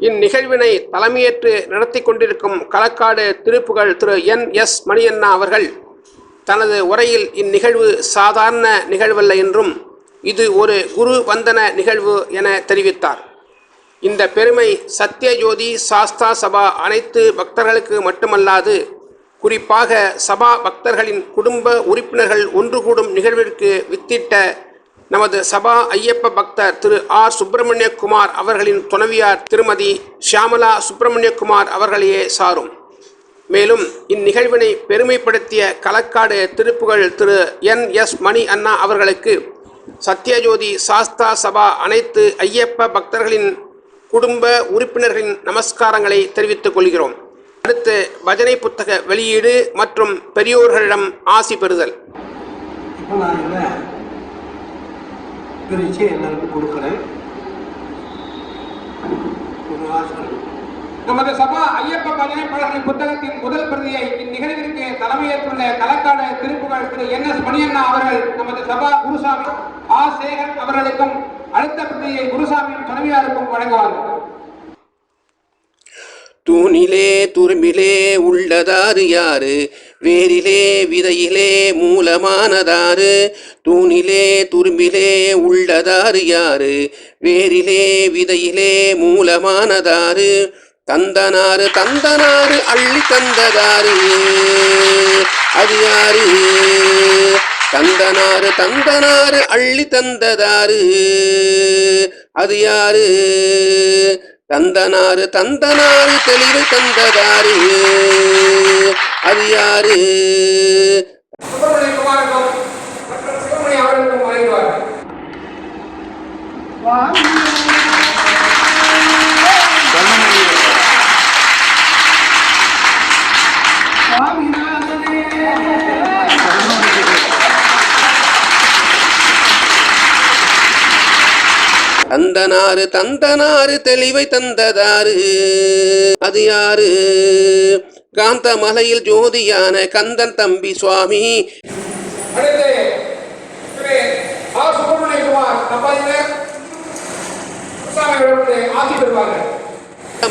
இந்நிகழ்வினை தலைமையேற்று நடத்தி கொண்டிருக்கும் களக்காடு திருப்புகழ் திரு என் எஸ் மணியண்ணா அவர்கள் தனது உரையில் இந்நிகழ்வு சாதாரண நிகழ்வல்ல என்றும் இது ஒரு குரு வந்தன நிகழ்வு என தெரிவித்தார். இந்த பெருமை சத்யஜோதி சாஸ்தா சபா அனைத்து பக்தர்களுக்கு மட்டுமல்லாது குறிப்பாக சபா பக்தர்களின் குடும்ப உறுப்பினர்கள் ஒன்று கூடும் நிகழ்விற்கு வித்திட்ட நமது சபா ஐயப்ப பக்தர் திரு ஆர் சுப்பிரமணியகுமார் அவர்களின் துணைவியார் திருமதி ஷியாமலா சுப்பிரமணியகுமார் அவர்களையே சாரும். மேலும் இந்நிகழ்வினை பெருமைப்படுத்திய களக்காடு திருப்புகழ் திரு என் எஸ் மணி அண்ணா அவர்களுக்கு சத்யஜோதி சாஸ்தா சபா அனைத்து ஐயப்ப பக்தர்களின் குடும்ப உறுப்பினர்களின் நமஸ்காரங்களை தெரிவித்துக் கொள்கிறோம். அடுத்து பஜனை புத்தக வெளியீடு மற்றும் பெரியோர்களிடம் ஆசி பெறுதல். இப்போ நான் பிரித்து எல்லாருக்கும் கொடுக்குறேன். ஒரு நமது சபா ஐயப்ப பஜனை பழகின் புத்தகத்தின் முதல் பிரதியை இந்நிகழ்விற்கு தலைமையேற்றுள்ள களக்காடு திருப்புகழ் திரு என் எஸ் மணியண்ணா அவர்கள் நமது சபா குருசாமி ஆ சேகர் அவர்களுக்கும் அடுத்த பிரதியை குருசாமியின் துணைவியாருக்கும் வழங்குவார்கள். தூணிலே துரும்பிலே உள்ளதாறு யாரு? வேரிலே விதையிலே மூலமானதாறு. தூணிலே துரும்பிலே உள்ளதாறு யாரு? வேரிலே விதையிலே மூலமானதாறு. தந்தனாறு தந்தனாறு அள்ளி தந்ததாறு. அது யாரு? தந்தனாறு தந்தனாறு அள்ளி தந்ததாறு. அது யாரு? தந்தனாரு தந்தனாறு தெளிவு தந்ததாரு அது யாரு? தந்தனாரு தந்தனாரு தெளிவை தந்ததாரு அது யாரு? காந்த மலையில் ஜோதியான கந்தன் தம்பி சுவாமி.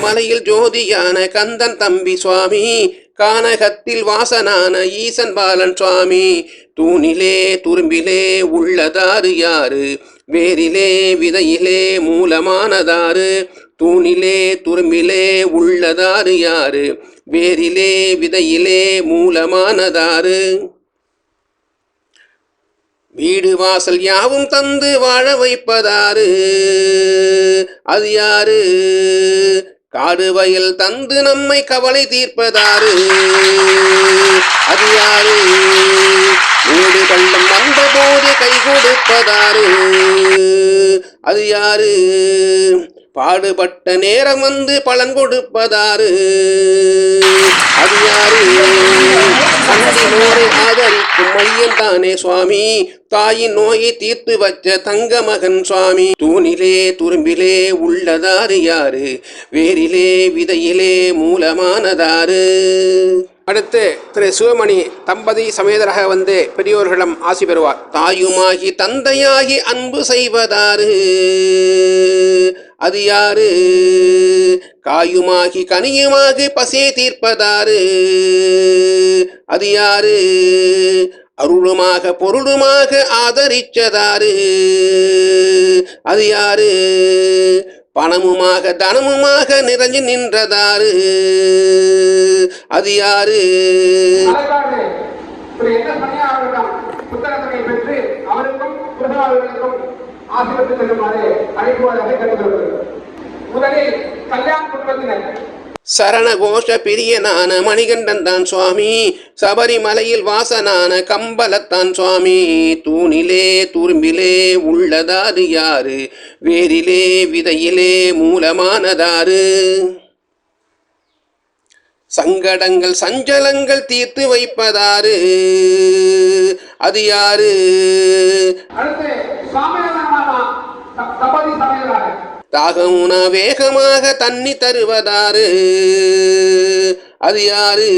மலையில் ஜோதியான கந்தன் தம்பி சுவாமி. கானகத்தில் வாசனான ஈசன் பாலன் சுவாமி. தூணிலே துரும்பிலே உள்ளதாரு யாரு? வேரிலே விதையிலே மூலமானதாறு தூணிலே துரும்பிலே உள்ளதாறு யாரு? வேரிலே விதையிலே மூலமானதாறு. வீடு வாசல் யாவும் தந்து வாழ வைப்பதாறு. அது யாரு? காடு வயல் தந்து நம்மை கவலை தீர்ப்பதாரு அது யாரு வீடு கள்ளம் வந்த போது கை கொடுப்பதாரு அது யாரு பாடுபட்ட நேரம் வந்து பலன் கொடுப்பதாரு அது யாரு அன்பினோரை ஆதரிக்கும் மையம் தானே சுவாமி தாயின் நோயை தீர்த்து வச்ச தங்க மகன் சுவாமி. தூணிலே துரும்பிலே உள்ளதாரு யாரு? வேரிலே விதையிலே மூலமானதாரு அடுத்து திரு சிவமணி தம்பதி சமேதராக வந்து பெரியோர்களிடம் ஆசி பெறுவார். தாயுமாகி தந்தையாகி அன்பு செய்வதாரு அது யாரு? காயுமாகி கனியுமாகி பசே தீர்ப்பதாரு. அது யாரு? அருளுமாக பொருளுமாக ஆதரிச்சதாரு. அது யாரு? பணமுமாக தனமுமாக நிறைஞ்சு நின்றதாரு. அது யாரு? பெற்று அவருக்கும் குருசாமிகளுக்கும் ஆசிரியர் செல்லுமாறு அழைப்புவதாக கேட்டுக்கொள்கிறது முதலில் கல்யாண குடும்பத்தினர் சரண கோஷ பிரியனான மணிகண்டன் தான் சுவாமி. சபரிமலையில் வாசனான கம்பலத்தான் சுவாமி. தூணிலே துரும்பிலே உள்ளதாரு யாரு? வேரிலே விதையிலே மூலமானதாரு? சங்கடங்கள் சஞ்சலங்கள் தீர்த்து வைப்பதாரு. அது யாரு? அடுத்து சாமியானா தாகமுன வேகமாக தண்ணி தருவதாறு. அது யாரு?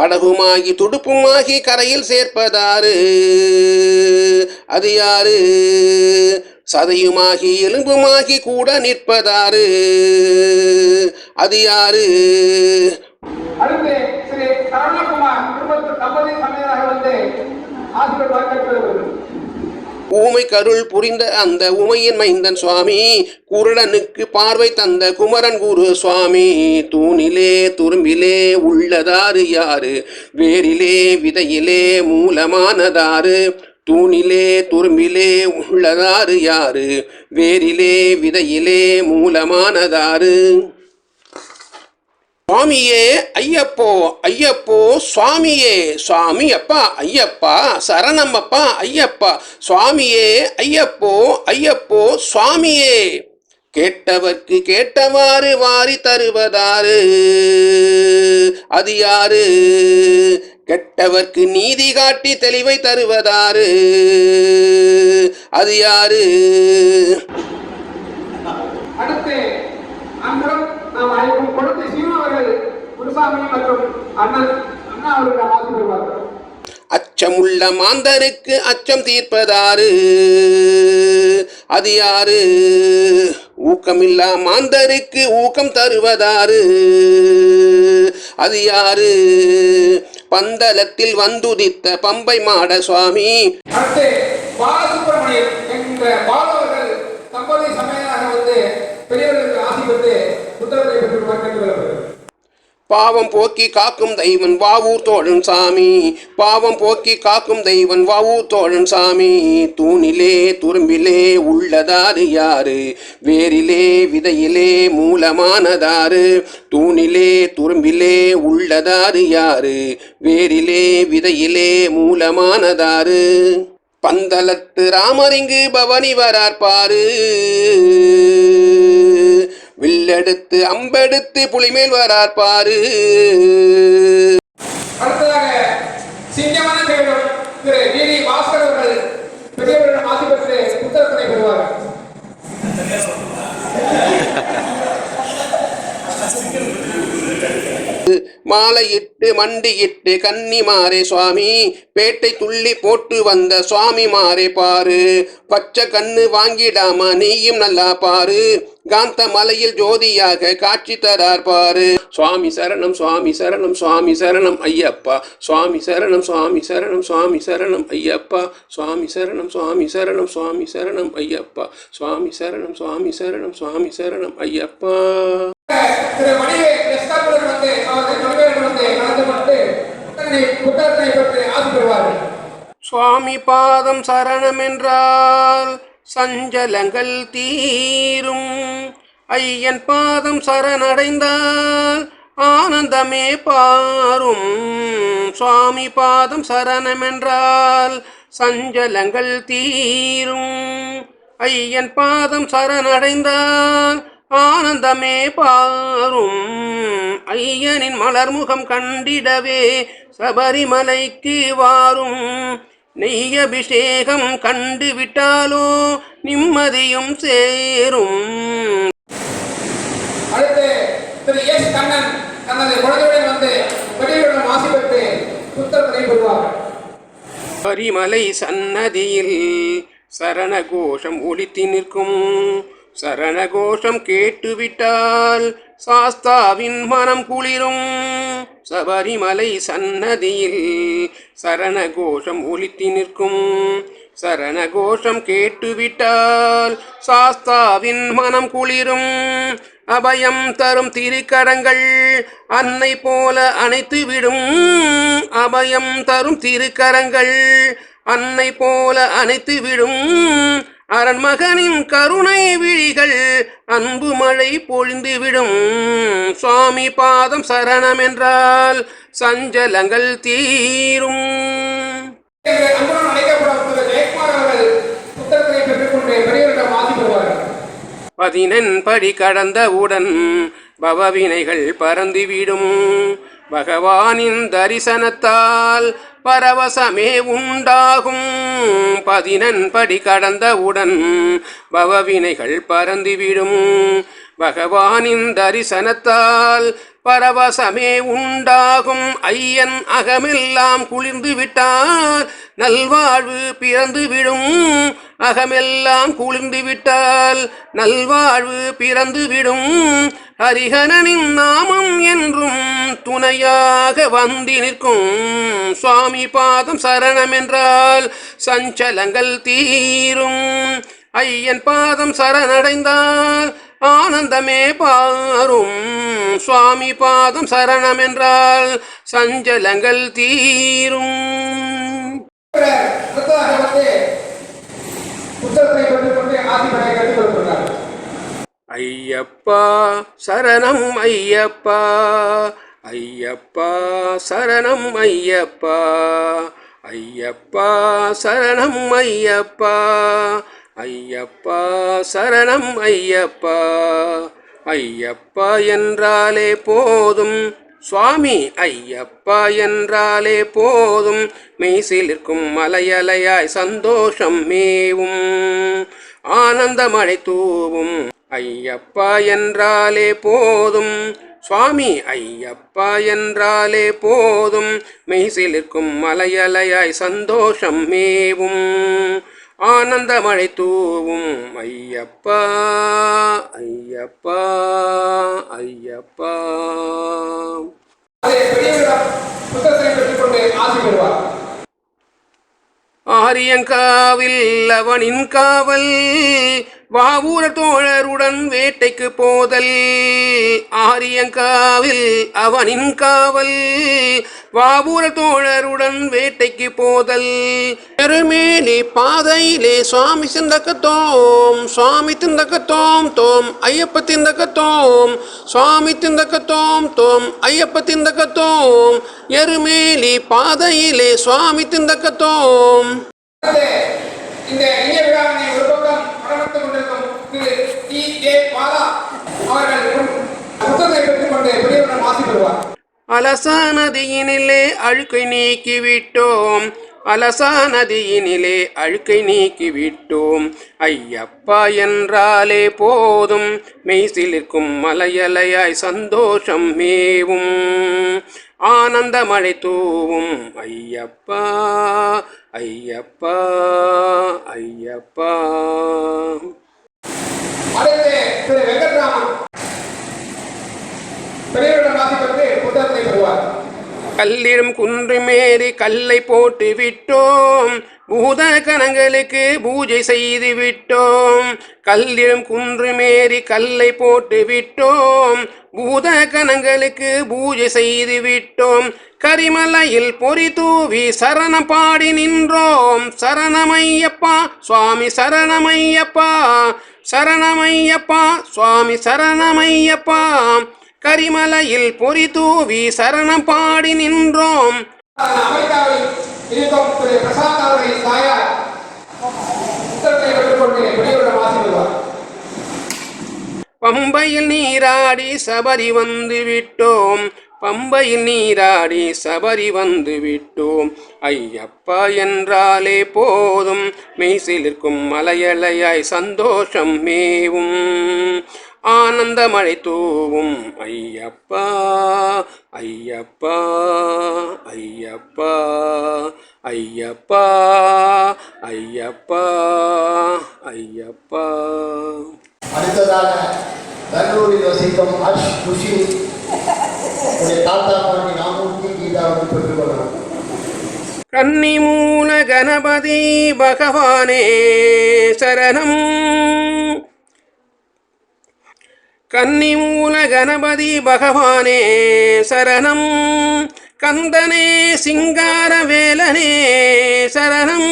படகுமாகி துடுப்புமாகி கரையில் சேர்ப்பதாறு. அது யாரு? சதையுமாகி எலும்புமாகி கூட நிற்பதாறு. அது யாரு? அடுத்து ஸ்ரீ சரவணகுமார் குடும்பத்து தம்பதி சமையலாக வந்து ஆசிரியர் ஊமை கருள் புரிந்த அந்த உமையின் மைந்தன் சுவாமி குருடனுக்கு பார்வை தந்த குமரன் குரு சுவாமி தூணிலே துரும்பிலே உள்ளதாறு யாரு? வேரிலே விதையிலே மூலமானதாரு தூணிலே துரும்பிலே உள்ளதாறு யாரு? வேரிலே விதையிலே மூலமானதாரு சுவாமியே ஐயப்போ ஐயப்போ சுவாமியே சுவாமி அப்பா ஐயப்பா சரணம் அப்பா ஐயப்பா சுவாமியே ஐயப்போ ஐயப்போ சுவாமியே. கேட்டவர்க்கு கேட்டவாறு வாரி தருவதாறு. அது யாரு? கெட்டவர்க்கு நீதி காட்டி தெளிவை தருவதாறு. அது யாரு? அடுத்து அன்புடன் நாம் அழைக்கும் கொடுத்து சீமா அவர்கள் குருசாமி மற்றும் அண்ணன் அண்ணா அவர்கள் ஆசி பெறுவார்கள் அச்சமுள்ள மாந்தருக்கு அச்சம் தீர்ப்பதாரு அது யாரு? ஊக்கமில்லா மாந்தருக்கு ஊக்கம் தருவதாரு அது யாரு? பந்தலத்தில் வந்துதித்த பம்பை மாட சுவாமி பாலசுப்ரமணியன் என்ற பாலவர்கள் தம்பதி சமையலாக வந்து பெரியவர்களுக்கு ஆசி பெற்று புத்தகத்தை பெற்று கேட்டுக்கொள்ளப்படுகிறது பாவம் போக்கி காக்கும் தெய்வன் வாவூர் தோழன் சாமி. பாவம் போக்கி காக்கும் தெய்வன் வாவூர் தோழன் சாமி. தூணிலே துரும்பிலே உள்ளதாறு யாரு? வேரிலே விதையிலே மூலமானதாறு. தூணிலே துரும்பிலே உள்ளதாறு யாரு? வேரிலே விதையிலே மூலமானதாறு. பந்தலத்து ராமரிங்கு பவனி வரார் பாரு. வில்லெடுத்து அம்பெடுத்து புலிமேல் வரார் பாரு. அடுத்ததாக சிங்கமான தேவர் திரு வி டி பாஸ்கர் அவர்கள் பெரியவர்கள் ஆசி பெற்று புத்தகத்தினை பெறுவார்கள். மாலையிட்டு மண்டியிட்டு கன்னி மாறே சுவாமி பேட்டை துள்ளி போட்டு வந்த சுவாமி மாறே பாரு. பச்சை கண்ணு வாங்கிடாம நீயும் நல்லா பாரு. காந்த மலையில் ஜோதியாக காட்சி தரார் பாரு. சுவாமி சரணம் சுவாமி சரணம் சுவாமி சரணம் ஐயப்பா. சுவாமி சரணம் சுவாமி சரணம் சுவாமி சரணம் ஐயப்பா. சுவாமி சரணம் சுவாமி சரணம் சுவாமி சரணம் ஐயப்பா. சுவாமி சரணம் சுவாமி சரணம் சுவாமி சரணம் ஐயப்பா திரு மணிவே எஸ்காபுடன் வந்து அவர்கள் மணிவேடன் வந்து கலந்து கொண்டு சுவாமி பாதம் சரணமென்றால் சஞ்சலங்கள் தீரும். ஐயன் பாதம் சரணடைந்தால் ஆனந்தமே பாரும். சுவாமி பாதம் சரணம் என்றால் சஞ்சலங்கள் தீரும். ஐயன் பாதம் சரணடைந்தால் ஆனந்தமே பாரும். ஐயனின் மலர்முகம் கண்டிடவே சபரிமலைக்கு வாரும். நெய் அபிஷேகம் கண்டு விட்டாலோ நிம்மதியும் சேரும். அடுத்து திரு எஸ் கண்ணன் தனது குழந்தையுடன் வந்து பெரியவரிடம் ஆசி பெற்று புத்தகத்தினை பெறுவார்கள் பரிமலை சன்னதியில் சரண கோஷம் ஒலித்து நிற்கும். சரணகோஷம் கேட்டுவிட்டால் சாஸ்தாவின் மனம் குளிரும். சபரிமலை சன்னதியில் சரணகோஷம் ஒலித்து நிற்கும். சரணகோஷம் கேட்டுவிட்டால் சாஸ்தாவின் மனம் குளிரும். அபயம் தரும் திருக்கரங்கள் அன்னை போல அணைத்துவிடும் அபயம் தரும் திருக்கரங்கள் அன்னை போல அணைத்துவிடும் அரண்மகனின் கருணை விழிகள் அன்பு மழை பொழிந்து விடும் சுவாமி பாதம் சரணம் என்றால் சஞ்சலங்கள் தீரும். பதினெண் படி கடந்தவுடன் பவவினைகள் பறந்துவிடும். பகவானின் தரிசனத்தால் பரவசமே உண்டாகும். பதினன்படி கடந்தவுடன் பவவினைகள் பறந்துவிடும் பகவானின் தரிசனத்தால் பரவசமே உண்டாகும். ஐயன் அகமெல்லாம் குளிர்ந்து விட்டார். நல்வாழ்வு பிறந்து விடும். அகமெல்லாம் குளிர்ந்து விட்டால் நல்வாழ்வு பிறந்து விடும். ஹரிஹரனின் நாமம் என்றும் துணையாக வந்து நிற்கும். சுவாமி பாதம் சரணம் என்றால் சஞ்சலங்கள் தீரும். ஐயன் பாதம் சரணடைந்தால் ஆனந்தமே பாரும். சுவாமி பாதம் சரணம் என்றால் சஞ்சலங்கள் தீரும். ஐயப்பா சரணம் ஐயப்பா. ஐயப்பா சரணம் ஐயப்பா. ஐயப்பா சரணம் ஐயப்பா. ஐயப்பா சரணம் ஐயப்பா. ஐயப்பா என்றாலே போதும். சுவாமி ஐயப்பா என்றாலே போதும். மெய்சிலிருக்கும் மலையலையாய் சந்தோஷம் மேவும். ஆனந்த மழை தூவும். ஐயப்பா என்றாலே போதும். சுவாமி ஐயப்பா என்றாலே போதும். மெய்சிலிருக்கும் மலையலையாய் சந்தோஷம் மேவும். ஆனந்த மழை தூவும் ஐயப்பா ஐயப்பா ஐயப்பா. ஆரியங்காவில் அவனின் காவல் வாவூர தோழருடன் வேட்டைக்கு போதல் ஆரியங்காவில் அவனின் காவல். வாவூர தோழருடன் வேட்டைக்கு போதல் பெருமேனி பாதையிலே சுவாமி சிந்தக்கத்தோம் சுவாமி திந்தக்கத்தோம் தோம் ஐயப்ப திந்தக்கத்தோம் சுவாமி திந்தக்கத்தோம் தோம் ஐயப்ப திந்தக்கத்தோம் எருமேலி பாதையிலே சுவாமி திந்தக்கத்தோம். இந்த இனிய விழாவினை ஒரு பக்கம் திரு டி பாலா அவர்கள் புத்தகத்தை பெற்றுக்கொண்டு பெரியவரிடம் ஆசி பெறுவார். அலசா அழுக்கை நீக்கிவிட்டோம். அலசானதியினிலே அழுக்கை நீக்கிவிட்டோம். ஐயப்பா என்றாலே போதும். மெய்சிலிருக்கும் மலையலையாய் சந்தோஷம் மேவும். ஆனந்த மழை தூவும். ஐயப்பா ஐயப்பா ஐயப்பா. அடுத்து திரு வெங்கட்ராமன் பெரியவரிடம் ஆசி புத்தகத்தை பெறுவார் கல்லிடும் குன்றுமேறி கல்லை போட்டு விட்டோம். பூத கணங்களுக்கு பூஜை செய்து விட்டோம். கல்லிடும் குன்றுமேறி கல்லை போட்டு விட்டோம். பூத கணங்களுக்கு பூஜை செய்து விட்டோம். கரிமலையில் பொறி தூவி சரணம் பாடி நின்றோம். சரணமையப்பா சுவாமி சரணமையப்பா. சரணமையப்பா சுவாமி சரணமையப்பா. கரிமலையில் பொறி தூவி சரணம் பாடி நின்றோம். பம்பையில் நீராடி சபரி வந்து விட்டோம். பம்பையில் நீராடி சபரி வந்து விட்டோம். ஐயப்பா என்றாலே போதும். மெய்சிலிருக்கும் மலையலையாய் சந்தோஷம் மேவும். ஆனந்த மழை தூவும். ஐயப்பா ஐயப்பா ஐயப்பா ஐயப்பா ஐயப்பா ஐயப்பா. அடுத்ததாக பெங்களூரில் வசிக்கும் ஹர்ஷ் குஷி. உடைய தாத்தா பாண்டி நாமூர்த்தி கீதாவை பெற்றுக்கொள்ளலாம் கன்னிமூல கணபதி பகவானே சரணம். கன்னிமூல கணபதி பகவானே சரணம். கந்தனே சிங்கார வேலனே சரணம்.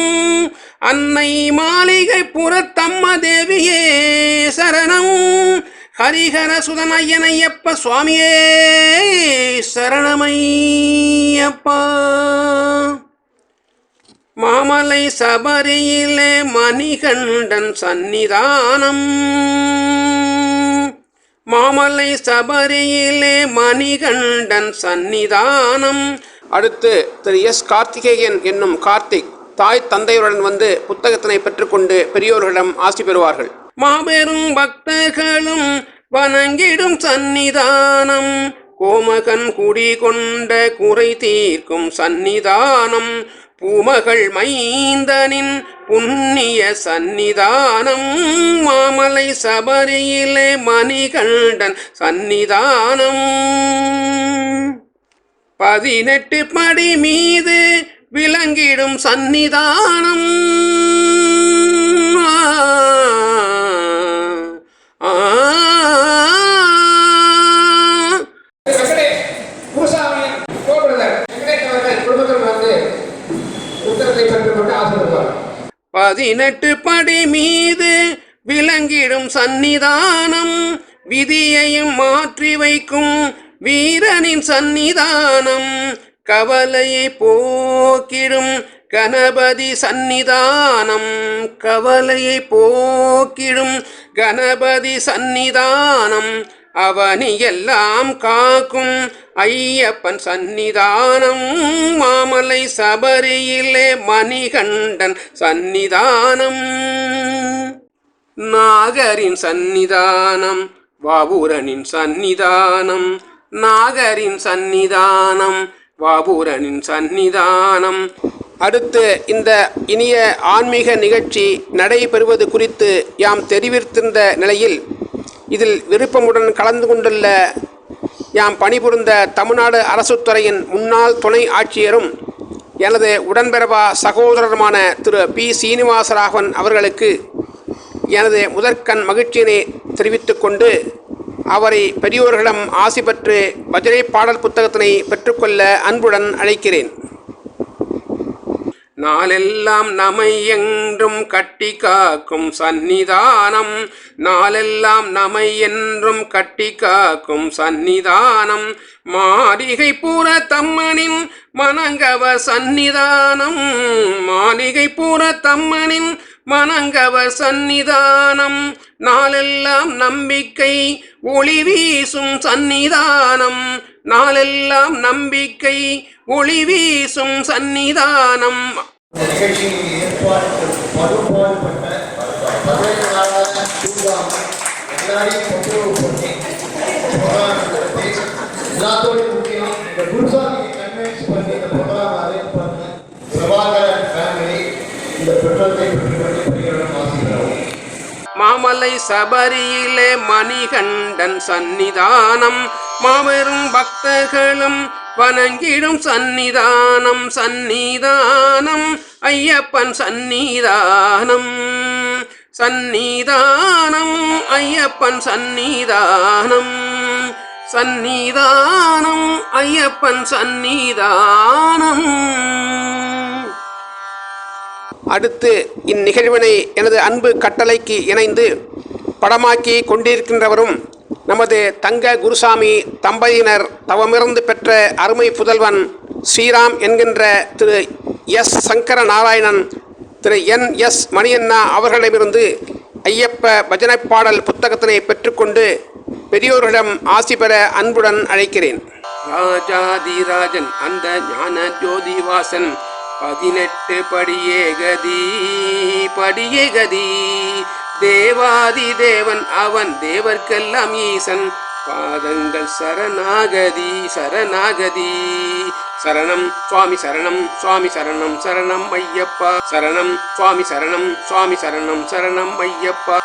அன்னை மாளிகை புறத்தம்ம தேவியே சரணம். ஹரிஹர சுதனையனையப்ப சுவாமியே சரணமையப்பா. மாமலை சபரியிலே மணிகண்டன் சந்நிதானம். மாமலை சபரியிலே மணிகண்டன் சந்நிதானம். அடுத்து திரு எஸ் கார்த்திகேயன் என்னும் கார்த்திக் தாய் தந்தையுடன் வந்து புத்தகத்தினை பெற்றுக்கொண்டு பெரியோர்களிடம் ஆசி பெறுவார்கள். மாபெரும் பக்தர்களும் வணங்கிடும் சந்நிதானம். கோமகன் குடி கொண்ட குறை தீர்க்கும் சந்நிதானம். பூமகள் மைந்தனின் புண்ணிய சந்நிதானம். மாமலை சபரியிலே மணிகண்டன் சந்நிதானம். பதினெட்டு படி மீது விளங்கிடும் சந்நிதானம். பதினெட்டு படி மீது விளங்கிடும் சந்நிதானம் விதியையும் மாற்றி வைக்கும் வீரனின் சந்நிதானம் கவலையை போக்கிடும் கணபதி சந்நிதானம் கவலையை போக்கிடும். கணபதி சந்நிதானம் அவனி எல்லாம் காக்கும். ஐயப்பன் சந்நிதானம் மாமலை சபரியிலே மணிகண்டன் சந்நிதானம். நாகரின் சந்நிதானம் வாபுரனின் சந்நிதானம். நாகரின் சந்நிதானம் வாபுரனின் சந்நிதானம். அடுத்து இந்த இனிய ஆன்மீக நிகழ்ச்சி நடைபெறுவது குறித்து யாம் தெரிவித்திருந்த நிலையில் இதில் விருப்பமுடன் கலந்து கொண்டுள்ள யாம் பணிபுரிந்த தமிழ்நாடு அரசு துறையின் முன்னாள் துணை ஆட்சியரும் எனது உடன்பிறவா சகோதரருமான திரு பி சீனிவாசராகவன் அவர்களுக்கு எனது முதற்கண் மகிழ்ச்சியினை தெரிவித்துக் கொண்டு அவரை பெரியோர்களிடம் ஆசி பெற்று பஜனை பாடல் புத்தகத்தினை பெற்றுக்கொள்ள அன்புடன் அழைக்கிறேன். நாளெல்லாம் நமை என்றும் கட்டி காக்கும் சந்நிதானம். நாளெல்லாம் நமை என்றும் கட்டி காக்கும் சந்நிதானம். மாளிகை பூர தம்மனின் மணங்கவ சந்நிதானம். மாளிகை பூர தம்மனின் மணங்கவ சந்நிதானம். நாளெல்லாம் நம்பிக்கை ஒளி வீசும் சந்நிதானம். நாளெல்லாம் நம்பிக்கை ஒளி வீசும் சந்நிதானம். எல்லாத்தோடையும் முக்கியம் இந்த குருசாமியை கன்வின்ஸ் பண்ணி இந்த ப்ரோக்ராம் அரேஞ்ச் பண்ண பிரபாகரன் ஃபேமிலி இந்த பெற்றோரை பெற்றுக்கொண்டு பெரியவர்கள் ஆசிரியர் மாமலை சபரியிலே மணிகண்டன் சந்நிதானம். மாபெரும் பக்தர்களும் வணங்கிடும் சந்நிதானம் சந்நிதானம். ஐயப்பன் சந்நிதானம். சந்நிதானம் ஐயப்பன் சந்நிதானம். சந்நிதானம் ஐயப்பன் சந்நிதானம். அடுத்து இந்நிகழ்வினை எனது அன்பு கட்டளைக்கு இணைந்து படமாக்கி கொண்டிருக்கின்றவரும் நமது தங்க குருசாமி தம்பதியினர் தவமிருந்து பெற்ற அருமை புதல்வன் ஸ்ரீராம் என்கின்ற Thiru S Sankara Narayanan Thiru N S Maniyanna அவர்களிடமிருந்து ஐயப்ப பஜனை பாடல் புத்தகத்தினை பெற்றுக்கொண்டு பெரியோர்களிடம் ஆசி பெற அன்புடன் அழைக்கிறேன். ராஜாதிராஜன் அந்த ஞான ஜோதிவாசன் பதினெட்டு படியே கதி படியே கதி. தேவாதி தேவன் அவன் தேவர்க்கெல்லாம் ஈசன். பாதங்கள் சரணாகதி சரணாகதி. சரணம் சுவாமி சரணம் சுவாமி சரணம் சரணம் ஐயப்பா. சரணம் சுவாமி சரணம் சுவாமி சரணம் சரணம் ஐயப்பா.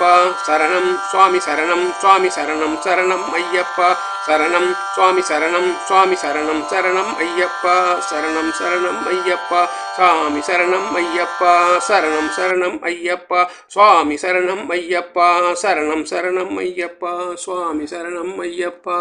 சரணம் சுவாமி சரணம் சுவாமி சரணம் சரணம் ஐயப்பா. சரணம் சுவாமி சரணம் சுவாமி சரணம் சரணம் ஐயப்பா சரணம் சரணம் ஐயப்பா சுவாமி சரணம் ஐயப்பா சரணம் சரணம் ஐயப்பா சுவாமி சரணம் ஐயப்பா சரணம் சரணம் ஐயப்பா சுவாமி சரணம் ஐயப்பா.